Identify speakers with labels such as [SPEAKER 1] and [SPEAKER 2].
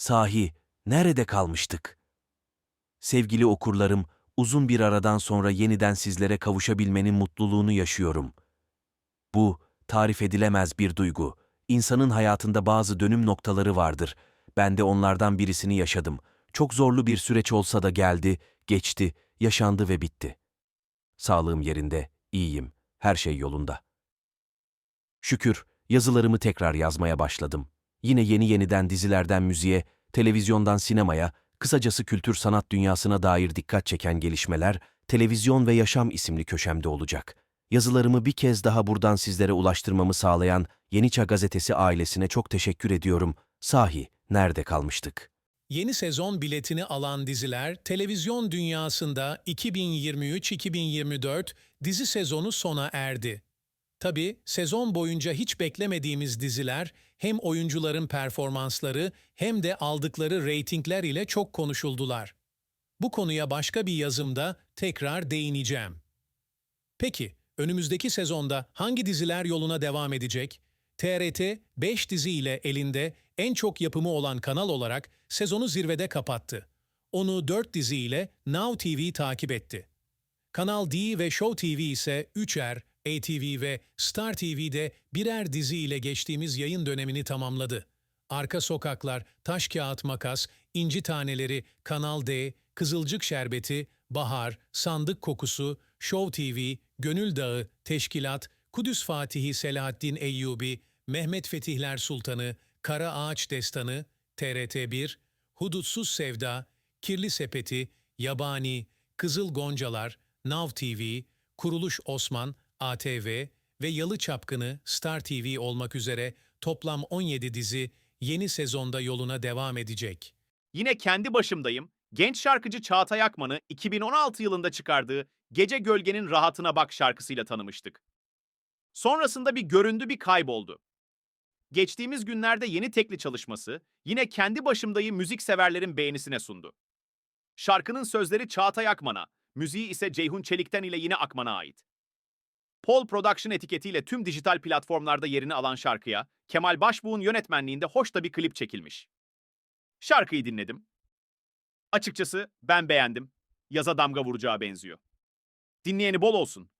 [SPEAKER 1] Sahi, nerede kalmıştık? Sevgili okurlarım, uzun bir aradan sonra yeniden sizlere kavuşabilmenin mutluluğunu yaşıyorum. Bu, tarif edilemez bir duygu. İnsanın hayatında bazı dönüm noktaları vardır. Ben de onlardan birisini yaşadım. Çok zorlu bir süreç olsa da geldi, geçti, yaşandı ve bitti. Sağlığım yerinde, iyiyim, her şey yolunda. Şükür, yazılarımı tekrar yazmaya başladım. Yine yeni yeniden dizilerden müziğe, televizyondan sinemaya, kısacası kültür sanat dünyasına dair dikkat çeken gelişmeler, Televizyon ve Yaşam isimli köşemde olacak. Yazılarımı bir kez daha buradan sizlere ulaştırmamı sağlayan Yeniçağ Gazetesi ailesine çok teşekkür ediyorum. Sahi, nerede kalmıştık?
[SPEAKER 2] Yeni sezon biletini alan diziler televizyon dünyasında 2023-2024 dizi sezonu sona erdi. Tabi sezon boyunca hiç beklemediğimiz diziler hem oyuncuların performansları hem de aldıkları reytingler ile çok konuşuldular. Bu konuya başka bir yazımda tekrar değineceğim. Peki, önümüzdeki sezonda hangi diziler yoluna devam edecek? TRT 5 dizi ile elinde en çok yapımı olan kanal olarak sezonu zirvede kapattı. Onu 4 dizi ile Now TV takip etti. Kanal D ve Show TV ise 3'er, ATV ve Star TV'de birer dizi ile geçtiğimiz yayın dönemini tamamladı. Arka Sokaklar, Taş Kağıt Makas, İnci Taneleri, Kanal D, Kızılcık Şerbeti, Bahar, Sandık Kokusu, Show TV, Gönül Dağı, Teşkilat, Kudüs Fatihi Selahaddin Eyyubi, Mehmet Fetihler Sultanı, Kara Ağaç Destanı, TRT1, Hudutsuz Sevda, Kirli Sepeti, Yabani, Kızıl Goncalar, Nav TV, Kuruluş Osman, ATV ve Yalı Çapkını Star TV olmak üzere toplam 17 dizi yeni sezonda yoluna devam edecek.
[SPEAKER 3] Yine kendi başımdayım. Genç şarkıcı Çağatay Akman'ı 2016 yılında çıkardığı Gece Gölgenin Rahatına Bak şarkısıyla tanımıştık. Sonrasında bir göründü bir kayboldu. Geçtiğimiz günlerde yeni tekli çalışması yine kendi başımdayı müzik severlerin beğenisine sundu. Şarkının sözleri Çağatay Akman'a, müziği ise Ceyhun Çelik'ten ile yine Akman'a ait. Pol Production etiketiyle tüm dijital platformlarda yerini alan şarkıya Kemal Başbuğ'un yönetmenliğinde hoş da bir klip çekilmiş. Şarkıyı dinledim. Açıkçası ben beğendim. Yaza damga vuracağı benziyor. Dinleyeni bol olsun.